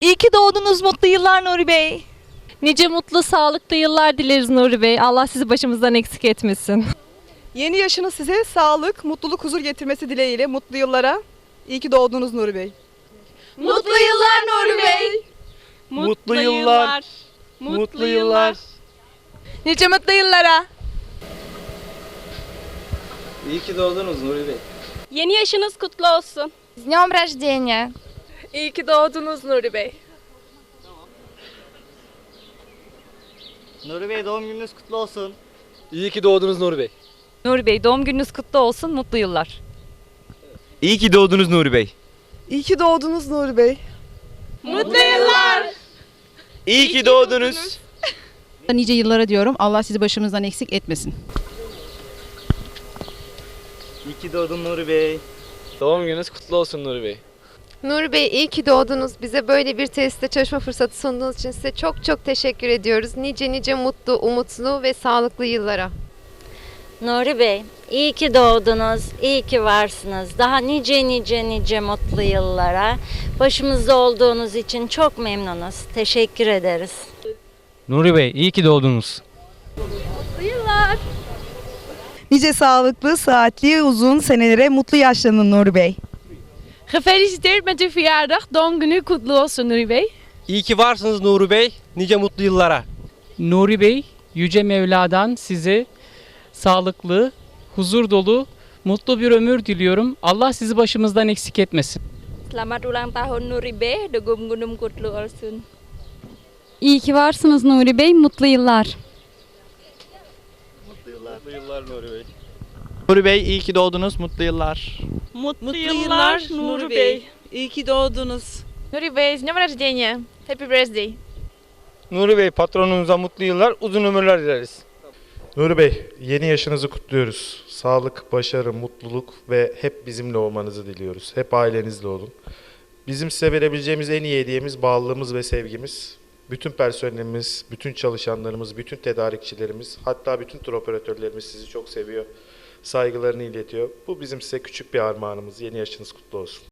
İyi ki doğdunuz mutlu yıllar Nuri Bey. Nice mutlu, sağlıklı yıllar dileriz Nuri Bey. Allah sizi başımızdan eksik etmesin. Yeni yaşının size sağlık, mutluluk, huzur getirmesi dileğiyle mutlu yıllara. İyi ki doğdunuz Nuri Bey. Mutlu yıllar Nuri Bey. Mutlu yıllar. Mutlu yıllar. Nice mutlu yıllara. İyi ki doğdunuz Nuri Bey. Yeni yaşınız kutlu olsun. С днем рождения! İyi ki doğdunuz Nuri Bey. Nuri Bey doğum gününüz kutlu olsun. İyi ki doğdunuz Nuri Bey. Nuri Bey doğum gününüz kutlu olsun mutlu yıllar. İyi ki doğdunuz Nuri Bey. İyi ki doğdunuz Nuri Bey. Mutlu yıllar. İyi ki doğdunuz. Nice yıllara diyorum. Allah sizi başımızdan eksik etmesin. İyi ki doğdun Nuri Bey. Doğum gününüz kutlu olsun Nuri Bey. Nuri Bey iyi ki doğdunuz. Bize böyle bir tesiste çalışma fırsatı sunduğunuz için size çok çok teşekkür ediyoruz. Nice nice mutlu, umutlu ve sağlıklı yıllara. Nuri Bey, iyi ki doğdunuz, iyi ki varsınız. Daha nice nice nice mutlu yıllara. Başımızda olduğunuz için çok memnunuz. Teşekkür ederiz. Nuri Bey iyi ki doğdunuz. Nice sağlıklı, saatli, uzun senelere mutlu yaşlanın Nuri Bey. Gefeliciteerd met uw verjaardag. Doğum günü kutlu olsun Nuri Bey. İyi ki varsınız Nuri Bey. Nice mutlu yıllara. Nuri Bey Yüce Mevla'dan size sağlıklı, huzur dolu, mutlu bir ömür diliyorum. Allah sizi başımızdan eksik etmesin. Selamat ulang tahun Nuri Bey. Dugum gunum kutlu olsun. İyi ki varsınız Nuri Bey. Mutlu yıllar. Mutlu yıllar Nuri Bey. Nuri Bey iyi ki doğdunuz. Mutlu yıllar. Mutlu, yıllar, Nuri Bey. İyi ki doğdunuz. Nuri Bey, с днем рождения. Happy birthday. Nuri Bey patronumuza mutlu yıllar, uzun ömürler dileriz. Nuri Bey, yeni yaşınızı kutluyoruz. Sağlık, başarı, mutluluk ve hep bizimle olmanızı diliyoruz. Hep ailenizle olun. Bizim size verebileceğimiz en iyi hediyemiz bağlılığımız ve sevgimiz. Bütün personelimiz, bütün çalışanlarımız, bütün tedarikçilerimiz, hatta bütün tur operatörlerimiz sizi çok seviyor. Saygılarını iletiyor. Bu bizim size küçük bir armağanımız. Yeni yaşınız kutlu olsun.